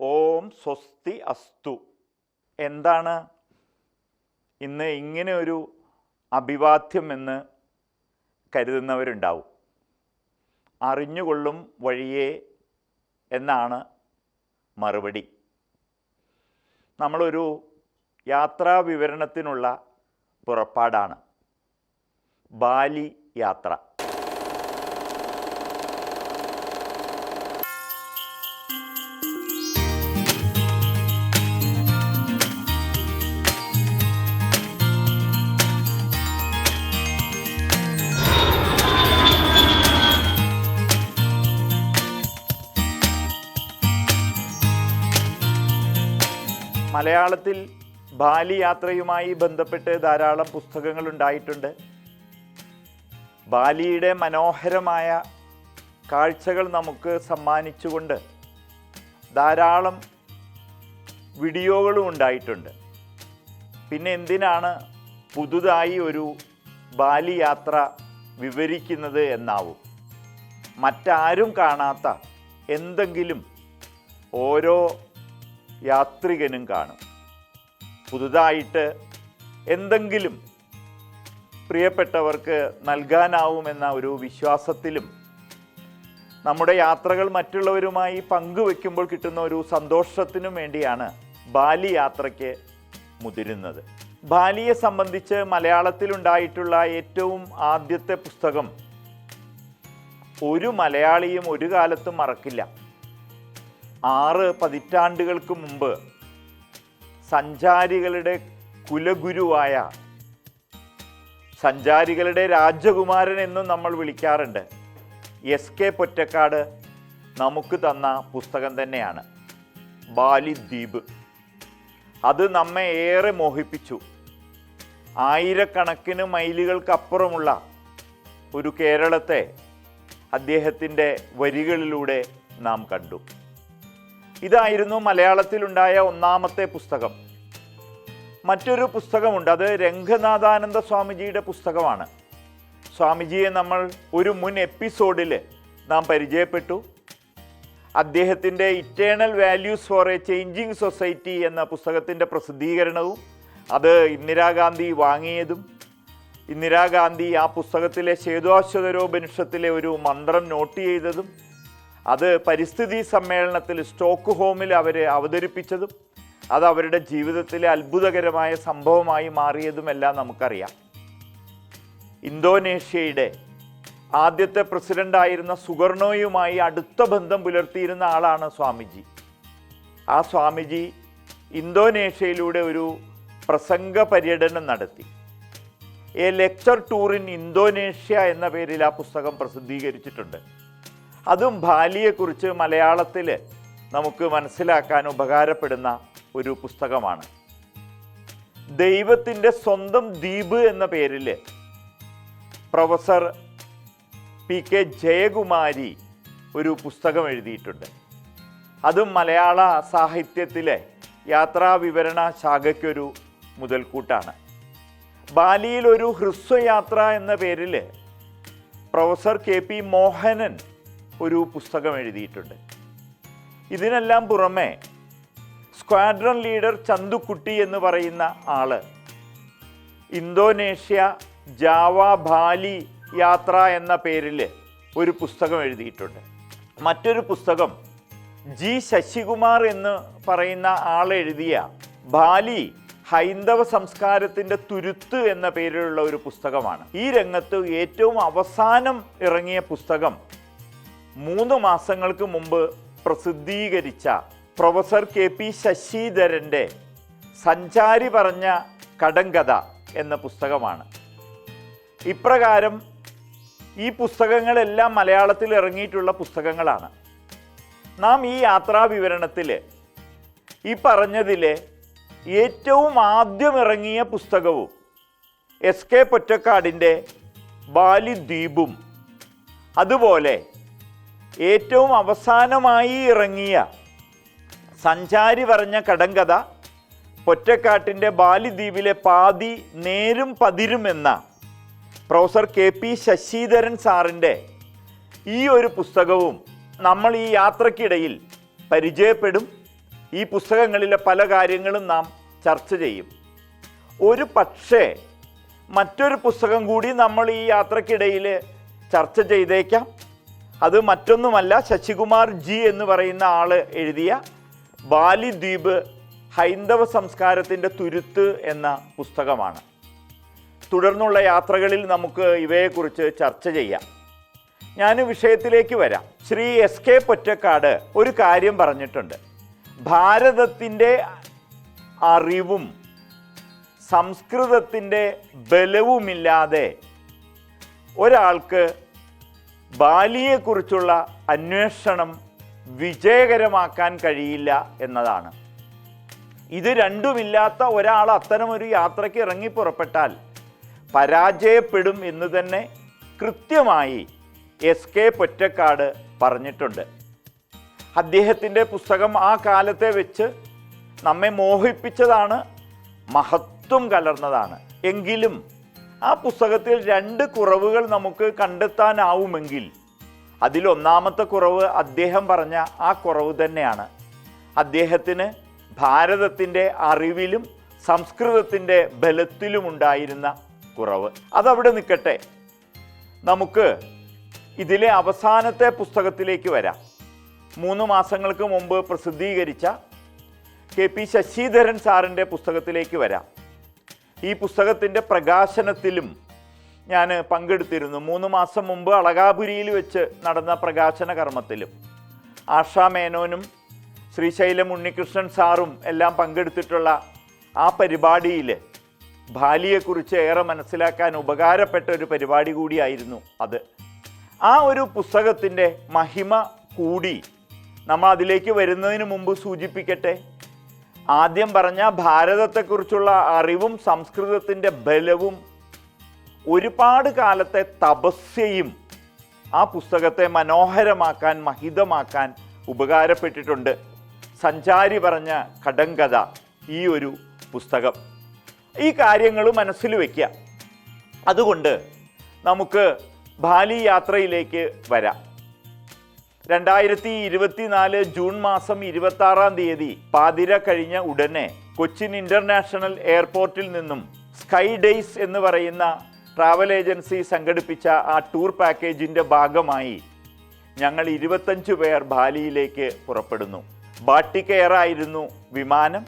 ഓം സ്വസ്തി അസ്തു. എന്താണ്? ഇന്ന് ഇങ്ങനെ ഒരു അഭിവാദ്യം എന്ന് കരുതുന്നവരുണ്ടാവും. അറിഞ്ഞുകൊള്ളും വഴിയെ എന്നാണ് മറുപടി. നമ്മളൊരു യാത്രാ വിവരണത്തിനുള്ള പുറപ്പാടാണ്. ബാലി യാത്ര. മലയാളത്തിൽ ബാലി യാത്രയുമായി ബന്ധപ്പെട്ട് ധാരാളം പുസ്തകങ്ങൾ ഉണ്ടായിട്ടുണ്ട്. ബാലിയുടെ മനോഹരമായ കാഴ്ചകൾ നമുക്ക് സമ്മാനിച്ചുകൊണ്ട് ധാരാളം വീഡിയോകളും ഉണ്ടായിട്ടുണ്ട്. പിന്നെ എന്തിനാണ് പുതുതായി ഒരു ബാലി യാത്ര വിവരിക്കുന്നത് എന്നാവും. മറ്റാരും കാണാത്ത എന്തെങ്കിലും ഓരോ യാത്രികനും കാണും. പുതുതായിട്ട് എന്തെങ്കിലും പ്രിയപ്പെട്ടവർക്ക് നൽകാനാവുമെന്ന ഒരു വിശ്വാസത്തിലും നമ്മുടെ യാത്രകൾ മറ്റുള്ളവരുമായി പങ്കുവെക്കുമ്പോൾ കിട്ടുന്ന ഒരു സന്തോഷത്തിനും വേണ്ടിയാണ് ബാലി യാത്രയ്ക്ക് മുതിരുന്നത്. ബാലിയെ സംബന്ധിച്ച് മലയാളത്തിലുണ്ടായിട്ടുള്ള ഏറ്റവും ആദ്യത്തെ പുസ്തകം ഒരു മലയാളിയും ഒരു കാലത്തും മറക്കില്ല. ആറ് പതിറ്റാണ്ടുകൾക്ക് മുമ്പ് സഞ്ചാരികളുടെ കുലഗുരുവായ സഞ്ചാരികളുടെ രാജകുമാരൻ എന്നും നമ്മൾ വിളിക്കാറുണ്ട്. എസ് കെ പൊറ്റക്കാട് നമുക്ക് തന്ന പുസ്തകം തന്നെയാണ്. ബാലിദ്വീപ്. അത് നമ്മെ ഏറെ മോഹിപ്പിച്ചു. ആയിരക്കണക്കിന് മൈലുകൾക്കപ്പുറമുള്ള ഒരു കേരളത്തെ അദ്ദേഹത്തിന്റെ വരികളിലൂടെ നാം കണ്ടു. ഇതായിരുന്നു മലയാളത്തിലുണ്ടായ ഒന്നാമത്തെ പുസ്തകം. മറ്റൊരു പുസ്തകമുണ്ട് അത് രംഗനാഥാനന്ദ സ്വാമിജിയുടെ പുസ്തകമാണ്. സ്വാമിജിയെ നമ്മൾ ഒരു മുൻ എപ്പിസോഡിൽ നാം പരിചയപ്പെട്ടു. അദ്ദേഹത്തിന്റെ eternal values for a changing society എന്ന പുസ്തകത്തിന്റെ പ്രസിദ്ധീകരണവും അത് ഇന്ദിരാഗാന്ധി വാങ്ങിയതും ഇന്ദിരാഗാന്ധി ആ പുസ്തകത്തിലെ ശേതുവാശ്വതരോപനിഷത്തിലെ ഒരു മന്ത്രം നോട്ട് ചെയ്തതും അത് പരിസ്ഥിതി സമ്മേളനത്തിൽ സ്റ്റോക്ക് ഹോമിൽ അവർ അവതരിപ്പിച്ചതും അത് അവരുടെ ജീവിതത്തിലെ അത്ഭുതകരമായ സംഭവമായി മാറിയതുമെല്ലാം നമുക്കറിയാം. ഇന്തോനേഷ്യയുടെ ആദ്യത്തെ പ്രസിഡന്റായിരുന്ന സുഗർണോയുമായി അടുത്ത ബന്ധം പുലർത്തിയിരുന്ന ആളാണ് സ്വാമിജി. ആ സ്വാമിജി ഇന്തോനേഷ്യയിലൂടെ ഒരു പ്രസംഗ പര്യടനം നടത്തി. A lecture tour in Indonesia എന്ന പേരിൽ ആ പുസ്തകം പ്രസിദ്ധീകരിച്ചിട്ടുണ്ട്. അതും ബാലിയെക്കുറിച്ച് മലയാളത്തിൽ നമുക്ക് മനസ്സിലാക്കാൻ ഉപകാരപ്പെടുന്ന ഒരു പുസ്തകമാണ്. ദൈവത്തിന്റെ സ്വന്തം ദ്വീപ് എന്ന പേരിൽ പ്രൊഫസർ പി കെ ജയകുമാരി ഒരു പുസ്തകം എഴുതിയിട്ടുണ്ട്. അതും മലയാള സാഹിത്യത്തിലെ യാത്രാ വിവരണ ശാഖയ്ക്കൊരു മുതൽക്കൂട്ടാണ്. ബാലിയിൽ ഒരു ഹ്രസ്വയാത്ര എന്ന പേരിൽ പ്രൊഫസർ കെ പി മോഹനൻ ഒരു പുസ്തകം എഴുതിയിട്ടുണ്ട്. ഇതിനെല്ലാം പുറമെ സ്ക്വാഡ്രൺ ലീഡർ ചന്തുക്കുട്ടി എന്ന് പറയുന്ന ആൾ ഇന്തോനേഷ്യ ജാവ ബാലി യാത്ര എന്ന പേരിൽ ഒരു പുസ്തകം എഴുതിയിട്ടുണ്ട്. മറ്റൊരു പുസ്തകം ജി ശശികുമാർ എന്ന് പറയുന്ന ആൾ എഴുതിയ ബാലി ഹൈന്ദവ സംസ്കാരത്തിന്റെ തുരുത്ത് എന്ന പേരിലുള്ള ഒരു പുസ്തകമാണ്. ഈ രംഗത്ത് ഏറ്റവും അവസാനം ഇറങ്ങിയ പുസ്തകം മൂന്ന് മാസങ്ങൾക്ക് മുമ്പ് പ്രസിദ്ധീകരിച്ച പ്രൊഫസർ കെ പി ശശിധരന്റെ സഞ്ചാരി പറഞ്ഞ കടങ്കഥ എന്ന പുസ്തകമാണ്. ഇപ്രകാരം ഈ പുസ്തകങ്ങളെല്ലാം മലയാളത്തിൽ ഇറങ്ങിയിട്ടുള്ള പുസ്തകങ്ങളാണ്. നാം ഈ യാത്രാ വിവരണത്തിൽ ഈ പറഞ്ഞതിലെ ഏറ്റവും ആദ്യം ഇറങ്ങിയ പുസ്തകവും എസ് കെ പൊറ്റക്കാടിന്റെ ബാലിദ്വീപും അതുപോലെ ഏറ്റവും അവസാനമായി ഇറങ്ങിയ സഞ്ചാരി പറഞ്ഞ കടങ്കഥ പൊറ്റക്കാട്ടിന്റെ ബാലിദ്വീപിലെ പാതി നേരും പതിരും എന്ന പ്രൊഫസർ കെ പി ശശിധരൻ സാറിന്റെ ഈ ഒരു പുസ്തകവും നമ്മൾ ഈ യാത്രക്കിടയിൽ പരിചയപ്പെടും. ഈ പുസ്തകങ്ങളിലെ പല കാര്യങ്ങളും നാം ചർച്ച ചെയ്യും. ഒരു പക്ഷേ മറ്റൊരു പുസ്തകം കൂടി നമ്മൾ ഈ യാത്രക്കിടയിൽ ചർച്ച ചെയ്തേക്കാം. അത് മറ്റൊന്നുമല്ല ശശികുമാർ ജി എന്ന് പറയുന്ന ആൾ എഴുതിയ ബാലിദ്വീപ് ഹൈന്ദവ സംസ്കാരത്തിന്റെ തുരുത്ത് എന്ന പുസ്തകമാണ്. തുടർന്നുള്ള യാത്രകളിൽ നമുക്ക് ഇവയെക്കുറിച്ച് ചർച്ച ചെയ്യാം. ഞാൻ വിഷയത്തിലേക്ക് വരാം. ശ്രീ എസ് കെ പൊറ്റക്കാട് ഒരു കാര്യം പറഞ്ഞിട്ടുണ്ട്. ഭാരതത്തിന്റെ അറിവും സംസ്കൃതത്തിന്റെ ബലവുമില്ലാതെ ഒരാൾക്ക് ബാലിയെക്കുറിച്ചുള്ള അന്വേഷണം വിജയകരമാക്കാൻ കഴിയില്ല എന്നതാണ്. ഇത് രണ്ടുമില്ലാത്ത ഒരാൾ അത്തരമൊരു യാത്രയ്ക്ക് ഇറങ്ങി പുറപ്പെട്ടാൽ പരാജയപ്പെടും എന്ന് തന്നെ കൃത്യമായി എസ് കെ പൊറ്റക്കാട് പറഞ്ഞിട്ടുണ്ട്. അദ്ദേഹത്തിന്റെ പുസ്തകം ആ കാലത്തെ വെച്ച് നമ്മെ മോഹിപ്പിച്ചതാണ് മഹത്വം കലർന്നതാണ്. എങ്കിലും ആ പുസ്തകത്തിൽ രണ്ട് കുറവുകൾ നമുക്ക് കണ്ടെത്താനാവുമെങ്കിൽ അതിലൊന്നാമത്തെ കുറവ് അദ്ദേഹം പറഞ്ഞ ആ കുറവ് തന്നെയാണ്. അദ്ദേഹത്തിന് ഭാരതത്തിന്റെ അറിവിലും സംസ്കൃതത്തിന്റെ ബലത്തിലുമുണ്ടായിരുന്ന കുറവ്. അതവിടെ നിൽക്കട്ടെ. നമുക്ക് ഇതിലെ അവസാനത്തെ പുസ്തകത്തിലേക്ക് വരാം. മൂന്ന് മാസങ്ങൾക്ക് മുമ്പ് പ്രസിദ്ധീകരിച്ച കെ പി ശശിധരൻ സാറിന്റെ പുസ്തകത്തിലേക്ക് വരാം. ഈ പുസ്തകത്തിന്റെ പ്രകാശനത്തിലും ഞാൻ പങ്കെടുത്തിരുന്നു. മൂന്ന് മാസം മുമ്പ് അളകാപുരിയിൽ വെച്ച് നടന്ന പ്രകാശന കർമ്മത്തിലും. ആഷാ മേനോനും ശ്രീശൈലം ഉണ്ണികൃഷ്ണൻ സാറും എല്ലാം പങ്കെടുത്തിട്ടുള്ള ആ പരിപാടിയിൽ ഭാലിയെക്കുറിച്ച് ഏറെ മനസ്സിലാക്കാൻ ഉപകാരപ്പെട്ട ഒരു പരിപാടി കൂടിയായിരുന്നു അത്. ആ ഒരു പുസ്തകത്തിന്റെ മഹിമ കൂടി നമ്മൾ അതിലേക്ക് വരുന്നതിന് മുമ്പ് സൂചിപ്പിക്കട്ടെ? ആദ്യം പറഞ്ഞ ഭാരതത്തെക്കുറിച്ചുള്ള അറിവും സംസ്കൃതത്തിന്റെ ബലവും ഒരുപാട് കാലത്തെ തപസ്യയും ആ പുസ്തകത്തെ മനോഹരമാക്കാൻ മഹിതമാക്കാൻ ഉപകാരപ്പെട്ടിട്ടുണ്ട്. സഞ്ചാരി പറഞ്ഞ കടങ്കഥ ഈ ഒരു പുസ്തകം. ഈ കാര്യങ്ങൾ മനസ്സിൽ വയ്ക്കുക. അതുകൊണ്ട് നമുക്ക് ബാലി യാത്രയിലേക്ക് വരാം. രണ്ടായിരത്തി ഇരുപത്തിനാല് ജൂൺ മാസം ഇരുപത്തി ആറാം തീയതി പാതിര കഴിഞ്ഞ ഉടനെ കൊച്ചിൻ ഇന്റർനാഷണൽ എയർപോർട്ടിൽ നിന്നും സ്കൈ ഡേയ്സ് എന്ന് പറയുന്ന ട്രാവൽ ഏജൻസി സംഘടിപ്പിച്ച ആ ടൂർ പാക്കേജിന്റെ ഭാഗമായി ഞങ്ങൾ ഇരുപത്തഞ്ച് പേർ ബാലിയിലേക്ക് പുറപ്പെടുന്നു. ബാട്ടിക് എയർ ആയിരുന്നു വിമാനം.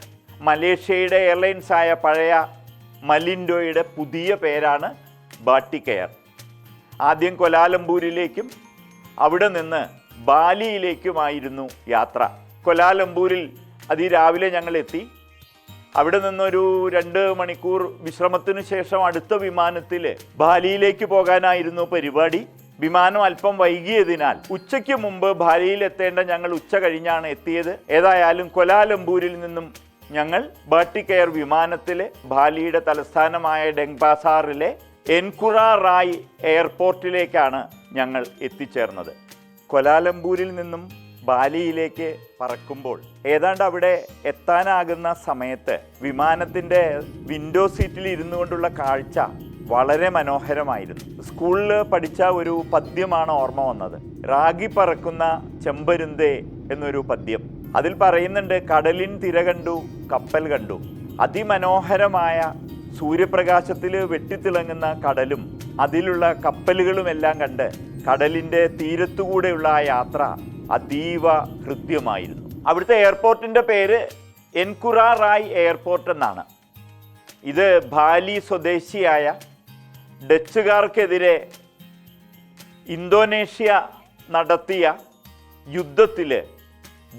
മലേഷ്യയുടെ എയർലൈൻസ് ആയ പഴയ മലിൻഡോയുടെ പുതിയ പേരാണ് ബാട്ടിക് എയർ. ആദ്യം കൊലാലംപൂരിലേക്കും അവിടെ നിന്ന് ബാലിയിലേക്കുമായിരുന്നു യാത്ര. കൊലാലംപൂരിൽ അതിരാവിലെ ഞങ്ങൾ എത്തി അവിടെ നിന്നൊരു രണ്ട് മണിക്കൂർ വിശ്രമത്തിനു ശേഷം അടുത്ത വിമാനത്തിൽ ബാലിയിലേക്ക് പോകാനായിരുന്നു പരിപാടി. വിമാനം അല്പം വൈകിയതിനാൽ ഉച്ചയ്ക്ക് മുമ്പ് ബാലിയിൽ എത്തേണ്ട ഞങ്ങൾ ഉച്ച കഴിഞ്ഞാണ് എത്തിയത്. ഏതായാലും കൊലാലംപൂരിൽ നിന്നും ഞങ്ങൾ ബാട്ടിക് എയർ വിമാനത്തിൽ ബാലിയുടെ തലസ്ഥാനമായ ഡെങ്ബാസാറിലെ എൻകുറ റായ് എയർപോർട്ടിലേക്കാണ് ഞങ്ങൾ എത്തിച്ചേർന്നത്. കൊലാലംപൂരിൽ നിന്നും ബാലിയിലേക്ക് പറക്കുമ്പോൾ ഏതാണ്ട് അവിടെ എത്താനാകുന്ന സമയത്ത് വിമാനത്തിന്റെ വിൻഡോ സീറ്റിൽ ഇരുന്നു കൊണ്ടുള്ള കാഴ്ച വളരെ മനോഹരമായിരുന്നു. സ്കൂളിൽ പഠിച്ച ഒരു പദ്യമാണ് ഓർമ്മ വന്നത്. റാഗി പറക്കുന്ന ചെമ്പരുന്തേ എന്നൊരു പദ്യം. അതിൽ പറയുന്നുണ്ട് കടലിൻ തിര കണ്ടു കപ്പൽ കണ്ടു. അതിമനോഹരമായ സൂര്യപ്രകാശത്തിൽ വെട്ടിത്തിളങ്ങുന്ന കടലും അതിലുള്ള കപ്പലുകളും എല്ലാം കണ്ട് കടലിന്റെ തീരത്തുകൂടെയുള്ള ആ യാത്ര അതീവ ഹൃദ്യമായിരുന്നു. അവിടുത്തെ എയർപോർട്ടിന്റെ പേര് എൻകുറ റായ് എയർപോർട്ട് എന്നാണ്. ഇത് ബാലി സ്വദേശിയായ ഡച്ചുകാർക്കെതിരെ ഇന്തോനേഷ്യ നടത്തിയ യുദ്ധത്തിൽ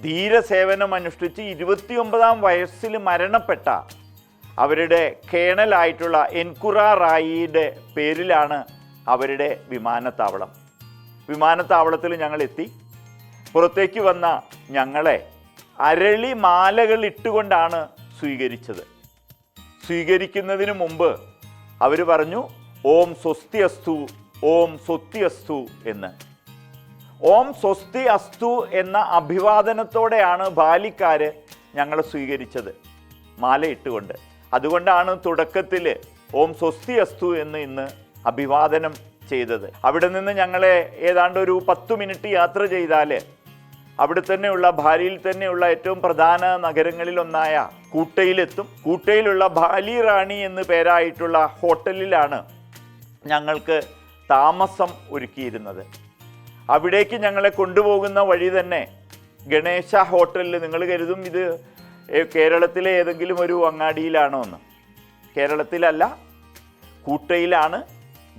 ധീരസേവനം അനുഷ്ഠിച്ച് ഇരുപത്തിയൊമ്പതാം വയസ്സിൽ മരണപ്പെട്ട അവരുടെ കേണലായിട്ടുള്ള എൻകുറ റായിയുടെ പേരിലാണ് അവരുടെ വിമാനത്താവളം. വിമാനത്താവളത്തിൽ ഞങ്ങൾ എത്തി പുറത്തേക്ക് വന്ന ഞങ്ങളെ അരളി മാലകൾ ഇട്ടുകൊണ്ടാണ് സ്വീകരിച്ചത്. സ്വീകരിക്കുന്നതിന് മുമ്പ് അവർ പറഞ്ഞു ഓം സ്വസ്തി അസ്തു ഓം സ്വസ്തി അസ്തു എന്ന്. ഓം സ്വസ്തി അസ്തു എന്ന അഭിവാദനത്തോടെയാണ് ബാലിക്കാർ ഞങ്ങളെ സ്വീകരിച്ചത് മാല ഇട്ടുകൊണ്ട്. അതുകൊണ്ടാണ് തുടക്കത്തിൽ ഓം സ്വസ്തി അസ്തു എന്ന് ഇന്ന് അഭിവാദനം ചെയ്തത്. അവിടെ നിന്ന് ഞങ്ങളെ ഏതാണ്ട് ഒരു പത്തു മിനിറ്റ് യാത്ര ചെയ്താൽ അവിടെ തന്നെയുള്ള ഭാലിയിൽ തന്നെയുള്ള ഏറ്റവും പ്രധാന നഗരങ്ങളിലൊന്നായ കൂട്ടയിലെത്തും. കൂട്ടയിലുള്ള ഭാലി റാണി എന്ന് പേരായിട്ടുള്ള ഹോട്ടലിലാണ് ഞങ്ങൾക്ക് താമസം ഒരുക്കിയിരുന്നത്. അവിടേക്ക് ഞങ്ങളെ കൊണ്ടുപോകുന്ന വഴി തന്നെ ഗണേശ ഹോട്ടലിൽ നിങ്ങൾ കരുതും ഇത് കേരളത്തിലെ ഏതെങ്കിലും ഒരു അങ്ങാടിയിലാണോ എന്ന്. കേരളത്തിലല്ല കൂട്ടയിലാണ്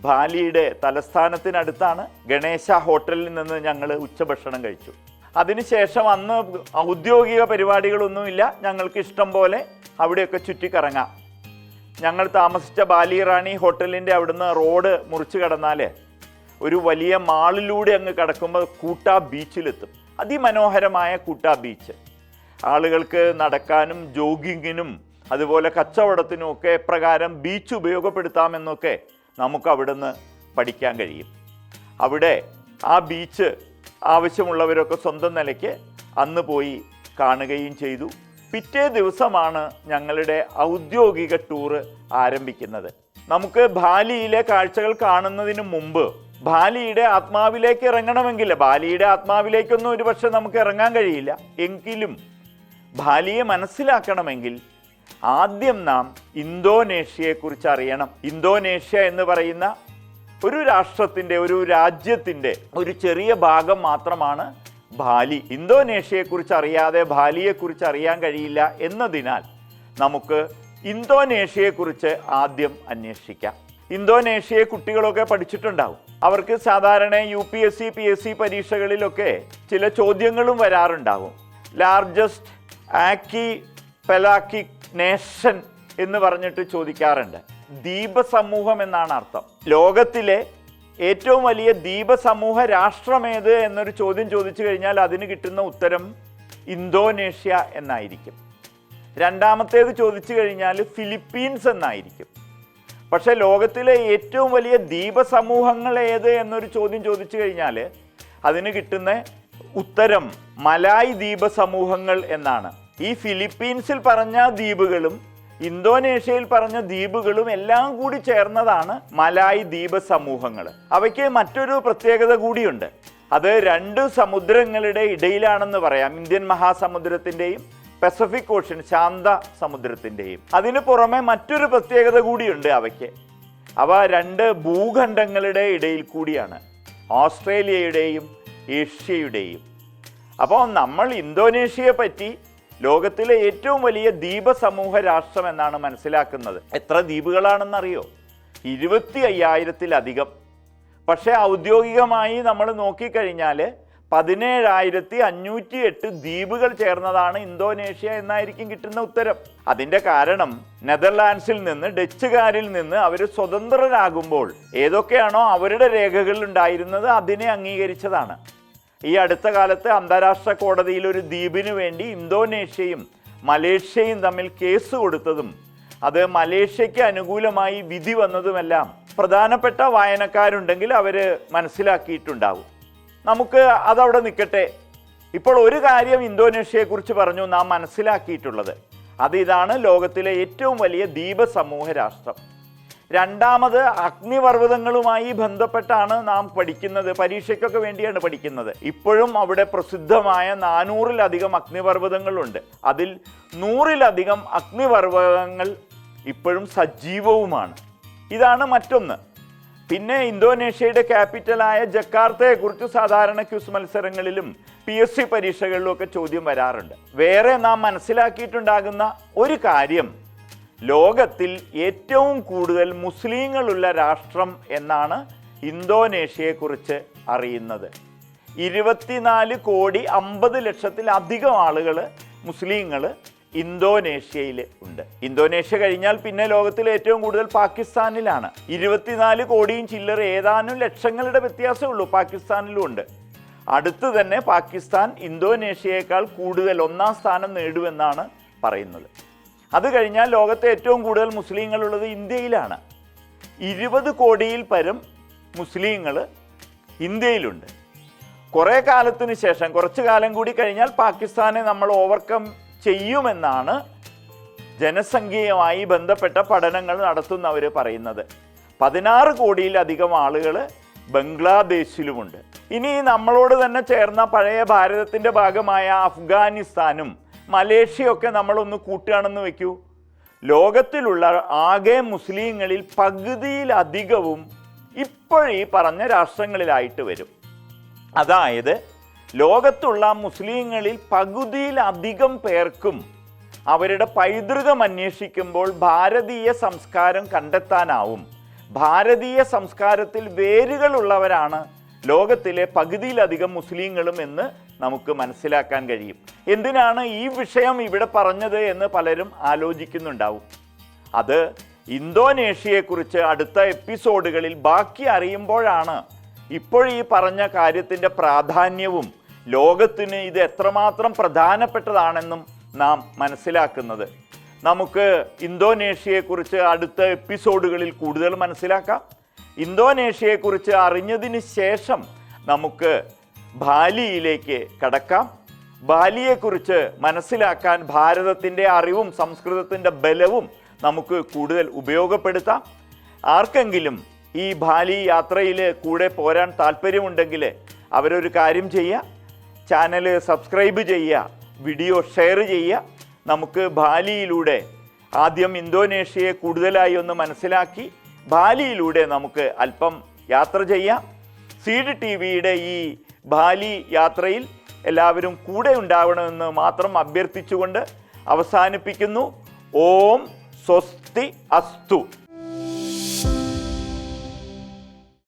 ബാലിയുടെ തലസ്ഥാനത്തിനടുത്താണ് ഗണേശ ഹോട്ടലിൽ നിന്ന് ഞങ്ങൾ ഉച്ചഭക്ഷണം കഴിച്ചു. അതിനുശേഷം അന്ന് ഔദ്യോഗിക പരിപാടികളൊന്നുമില്ല. ഞങ്ങൾക്ക് ഇഷ്ടം പോലെ അവിടെയൊക്കെ ചുറ്റിക്കറങ്ങാം. ഞങ്ങൾ താമസിച്ച ബാലി റാണി ഹോട്ടലിന്റെ അവിടുന്ന് റോഡ് മുറിച്ച് കടന്നാൽ ഒരു വലിയ മാളിലൂടെ അങ്ങ് കടക്കുമ്പോൾ കൂട്ടാ ബീച്ചിലെത്തും. അതിമനോഹരമായ കൂട്ടാ ബീച്ച്. ആളുകൾക്ക് നടക്കാനും ജോഗിങ്ങിനും അതുപോലെ കച്ചവടത്തിനും ഒക്കെ എപ്രകാരം ബീച്ച് ഉപയോഗപ്പെടുത്താമെന്നൊക്കെ നമുക്ക് അവിടുന്ന് പഠിക്കാൻ കഴിയും. അവിടെ ആ ബീച്ച് ആവശ്യമുള്ളവരൊക്കെ സ്വന്തം നിലയ്ക്ക് അന്ന് പോയി കാണുകയും ചെയ്തു. പിറ്റേ ദിവസമാണ് ഞങ്ങളുടെ ഔദ്യോഗിക ടൂറ് ആരംഭിക്കുന്നത്. നമുക്ക് ബാലിയിലെ കാഴ്ചകൾ കാണുന്നതിന് മുമ്പ് ബാലിയുടെ ആത്മാവിലേക്ക് ഇറങ്ങണമെങ്കിൽ ബാലിയുടെ ആത്മാവിലേക്കൊന്നും ഒരുപക്ഷെ നമുക്ക് ഇറങ്ങാൻ കഴിയില്ല. എങ്കിലും ബാലിയെ മനസ്സിലാക്കണമെങ്കിൽ ആദ്യം നാം ഇന്തോനേഷ്യയെക്കുറിച്ച് അറിയണം ഇന്തോനേഷ്യ എന്ന് പറയുന്ന ഒരു രാഷ്ട്രത്തിന്റെ ഒരു രാജ്യത്തിന്റെ ഒരു ചെറിയ ഭാഗം മാത്രമാണ് ബാലി. ഇന്തോനേഷ്യയെക്കുറിച്ച് അറിയാതെ ബാലിയെക്കുറിച്ച് അറിയാൻ കഴിയില്ല എന്നതിനാൽ നമുക്ക് ഇന്തോനേഷ്യയെക്കുറിച്ച് ആദ്യം അന്വേഷിക്കാം. ഇന്തോനേഷ്യയെ കുട്ടികളൊക്കെ പഠിച്ചിട്ടുണ്ടാവും. അവർക്ക് സാധാരണ U P S C P S C പരീക്ഷകളിലൊക്കെ ചില ചോദ്യങ്ങളും വരാറുണ്ടാവും. ലാർജസ്റ്റ് ആക്കി പെലാക്കിക് നേഷൻ എന്ന് പറഞ്ഞിട്ട് ചോദിക്കാറുണ്ട്. ദ്വീപസമൂഹം എന്നാണ് അർത്ഥം. ലോകത്തിലെ ഏറ്റവും വലിയ ദ്വീപസമൂഹ രാഷ്ട്രമേത് എന്നൊരു ചോദ്യം ചോദിച്ചു കഴിഞ്ഞാൽ അതിന് കിട്ടുന്ന ഉത്തരം ഇന്തോനേഷ്യ എന്നായിരിക്കും. രണ്ടാമത്തേത് ചോദിച്ചു കഴിഞ്ഞാൽ ഫിലിപ്പീൻസ് എന്നായിരിക്കും. പക്ഷേ ലോകത്തിലെ ഏറ്റവും വലിയ ദ്വീപസമൂഹങ്ങൾ ഏത് എന്നൊരു ചോദ്യം ചോദിച്ചു കഴിഞ്ഞാൽ അതിന് കിട്ടുന്ന ഉത്തരം മലായ് ദ്വീപ സമൂഹങ്ങൾ എന്നാണ്. ഈ ഫിലിപ്പീൻസിൽ പറഞ്ഞ ദ്വീപുകളും ഇന്തോനേഷ്യയിൽ പറഞ്ഞ ദ്വീപുകളും എല്ലാം കൂടി ചേർന്നതാണ് മലായ് ദ്വീപ സമൂഹങ്ങൾ. അവയ്ക്ക് മറ്റൊരു പ്രത്യേകത കൂടിയുണ്ട്. അത് രണ്ട് സമുദ്രങ്ങളുടെ ഇടയിലാണെന്ന് പറയാം. ഇന്ത്യൻ മഹാസമുദ്രത്തിന്റെയും പസഫിക് ഓഷ്യൻ ശാന്ത സമുദ്രത്തിന്റെയും. അതിന് പുറമെ മറ്റൊരു പ്രത്യേകത കൂടിയുണ്ട് അവയ്ക്ക്. അവ രണ്ട് ഭൂഖണ്ഡങ്ങളുടെ ഇടയിൽ കൂടിയാണ്. ഓസ്ട്രേലിയയുടെയും ഏഷ്യയുടെയും. അപ്പോൾ നമ്മൾ ഇന്തോനേഷ്യയെ പറ്റി ലോകത്തിലെ ഏറ്റവും വലിയ ദ്വീപസമൂഹ രാഷ്ട്രം എന്നാണ് മനസ്സിലാക്കുന്നത്. എത്ര ദ്വീപുകളാണെന്നറിയോ? ഇരുപത്തി അയ്യായിരത്തിലധികം പക്ഷേ ഔദ്യോഗികമായി നമ്മൾ നോക്കിക്കഴിഞ്ഞാൽ പതിനേഴായിരത്തി അഞ്ഞൂറ്റി എട്ട് ദ്വീപുകൾ ചേർന്നതാണ് ഇന്തോനേഷ്യ എന്നായിരിക്കും കിട്ടുന്ന ഉത്തരം. അതിന്റെ കാരണം നെതർലാൻഡ്സിൽ നിന്ന് ഡച്ചുകാരിൽ നിന്ന് അവർ സ്വതന്ത്രരാകുമ്പോൾ ഏതൊക്കെയാണോ അവരുടെ രേഖകളിൽ ഉണ്ടായിരുന്നത് അതിനെ അംഗീകരിച്ചതാണ്. ഈ അടുത്ത കാലത്ത് അന്താരാഷ്ട്ര കോടതിയിൽ ഒരു ദ്വീപിന് വേണ്ടി ഇന്തോനേഷ്യയും മലേഷ്യയും തമ്മിൽ കേസ് കൊടുത്തതും അത് മലേഷ്യയ്ക്ക് അനുകൂലമായി വിധി വന്നതുമെല്ലാം പ്രധാനപ്പെട്ട വായനക്കാരുണ്ടെങ്കിൽ അവർ മനസ്സിലാക്കിയിട്ടുണ്ടാവും. നമുക്ക് അതവിടെ നിൽക്കട്ടെ ഇപ്പോൾ ഒരു കാര്യം ഇന്തോനേഷ്യയെക്കുറിച്ച് പറഞ്ഞു നാം മനസ്സിലാക്കിയിട്ടുള്ളത്. അത് ഇതാണ് ലോകത്തിലെ ഏറ്റവും വലിയ ദ്വീപ സമൂഹ രാഷ്ട്രം. രണ്ടാമത് അഗ്നിപർവതങ്ങളുമായി ബന്ധപ്പെട്ടാണ് നാം പഠിക്കുന്നത് പരീക്ഷയ്ക്കൊക്കെ വേണ്ടിയാണ് പഠിക്കുന്നത്. ഇപ്പോഴും അവിടെ പ്രസിദ്ധമായ നാനൂറിലധികം അഗ്നിപർവതങ്ങളുണ്ട്. അതിൽ നൂറിലധികം അഗ്നിപർവതങ്ങൾ ഇപ്പോഴും സജീവവുമാണ്. ഇതാണ് മറ്റൊന്ന്. പിന്നെ ഇന്തോനേഷ്യയുടെ ക്യാപിറ്റലായ ജക്കാർത്തയെക്കുറിച്ച് സാധാരണ ക്യൂസ് മത്സരങ്ങളിലും പി എസ് സി പരീക്ഷകളിലും ഒക്കെ ചോദ്യം വരാറുണ്ട്. വേറെ നാം മനസ്സിലാക്കിയിട്ടുണ്ടാകുന്ന ഒരു കാര്യം ലോകത്തിൽ ഏറ്റവും കൂടുതൽ മുസ്ലിങ്ങളുള്ള രാഷ്ട്രം എന്നാണ് ഇന്തോനേഷ്യയെക്കുറിച്ച് അറിയുന്നത്. ഇരുപത്തിനാല് കോടി അമ്പത് ലക്ഷത്തിലധികം ആളുകൾ മുസ്ലിങ്ങൾ ഇന്തോനേഷ്യയിൽ ഉണ്ട്. ഇന്തോനേഷ്യ കഴിഞ്ഞാൽ പിന്നെ ലോകത്തിൽ ഏറ്റവും കൂടുതൽ പാകിസ്ഥാനിലാണ്. ഇരുപത്തിനാല് കോടിയും ചില്ലറ ഏതാനും ലക്ഷങ്ങളുടെ വ്യത്യാസമേ ഉള്ളൂ പാകിസ്ഥാനിലും ഉണ്ട്. അടുത്ത് തന്നെ പാകിസ്ഥാൻ ഇന്തോനേഷ്യയേക്കാൾ കൂടുതൽ ഒന്നാം സ്ഥാനം നേടുമെന്നാണ് പറയുന്നത്. അത് കഴിഞ്ഞാൽ ലോകത്തെ ഏറ്റവും കൂടുതൽ മുസ്ലിങ്ങളുള്ളത് ഇന്ത്യയിലാണ്. ഇരുപത് കോടിയിൽ പരം മുസ്ലിങ്ങൾ ഇന്ത്യയിലുണ്ട്. കുറേ കാലത്തിന് ശേഷം കുറച്ച് കാലം കൂടി കഴിഞ്ഞാൽ പാകിസ്ഥാനെ നമ്മൾ ഓവർകം ചെയ്യുമെന്നാണ് ജനസംഖ്യയുമായി ബന്ധപ്പെട്ട പഠനങ്ങൾ നടത്തുന്നവർ പറയുന്നത്. പതിനാറ് കോടിയിലധികം ആളുകൾ ബംഗ്ലാദേശിലുമുണ്ട്. ഇനി നമ്മളോട് തന്നെ ചേർന്ന പഴയ ഭാരതത്തിന്റെ ഭാഗമായ അഫ്ഗാനിസ്ഥാനും മലേഷ്യയൊക്കെ നമ്മളൊന്ന് കൂട്ടുകയാണെന്ന് വെക്കൂ. ലോകത്തിലുള്ള ആകെ മുസ്ലിങ്ങളിൽ പകുതിയിലധികവും ഇപ്പോഴീ പറഞ്ഞ രാഷ്ട്രങ്ങളിലായിട്ട് വരും. അതായത് ലോകത്തുള്ള മുസ്ലിങ്ങളിൽ പകുതിയിലധികം പേർക്കും അവരുടെ പൈതൃകം അന്വേഷിക്കുമ്പോൾ ഭാരതീയ സംസ്കാരം കണ്ടെത്താനാവും. ഭാരതീയ സംസ്കാരത്തിൽ വേരുകളുള്ളവരാണ് ലോകത്തിലെ പകുതിയിലധികം മുസ്ലിങ്ങളും എന്ന് നമുക്ക് മനസ്സിലാക്കാൻ കഴിയും. എന്തിനാണ് ഈ വിഷയം ഇവിടെ പറഞ്ഞത് എന്ന് പലരും ആലോചിക്കുന്നുണ്ടാവും. അത് ഇന്തോനേഷ്യയെക്കുറിച്ച് അടുത്ത എപ്പിസോഡുകളിൽ ബാക്കി അറിയുമ്പോഴാണ് ഇപ്പോൾ ഈ പറഞ്ഞ കാര്യത്തിന്റെ പ്രാധാന്യവും ലോകത്തിന് ഇത് എത്രമാത്രം പ്രധാനപ്പെട്ടതാണെന്നും നാം മനസ്സിലാക്കുന്നത്. നമുക്ക് ഇന്തോനേഷ്യയെക്കുറിച്ച് അടുത്ത എപ്പിസോഡുകളിൽ കൂടുതൽ മനസ്സിലാക്കാം. ഇന്തോനേഷ്യയെക്കുറിച്ച് അറിഞ്ഞതിന് ശേഷം നമുക്ക് ബാലിയിലേക്ക് കടക്കാം. ബാലിയെക്കുറിച്ച് മനസ്സിലാക്കാൻ ഭാരതത്തിന്റെ അറിവും സംസ്കൃതത്തിന്റെ ബലവും നമുക്ക് കൂടുതൽ ഉപയോഗപ്പെടുത്താം. ആർക്കെങ്കിലും ഈ ബാലി യാത്രയിൽ കൂടെ പോരാൻ താല്പര്യമുണ്ടെങ്കിൽ അവരൊരു കാര്യം ചെയ്യുക. ചാനൽ സബ്സ്ക്രൈബ് ചെയ്യുക വീഡിയോ ഷെയർ ചെയ്യുക. നമുക്ക് ബാലിയിലൂടെ ആദ്യം ഇന്തോനേഷ്യയെ കൂടുതലായി ഒന്ന് മനസ്സിലാക്കി ബാലിയിലൂടെ നമുക്ക് അല്പം യാത്ര ചെയ്യാം. സീഡ് ടി വിയുടെ ഈ ബാലി യാത്രയിൽ എല്ലാവരും കൂടെ ഉണ്ടാവണമെന്ന് മാത്രം അഭ്യർത്ഥിച്ചുകൊണ്ട് അവസാനിപ്പിക്കുന്നു. ഓം സ്വസ്തി അസ്തു.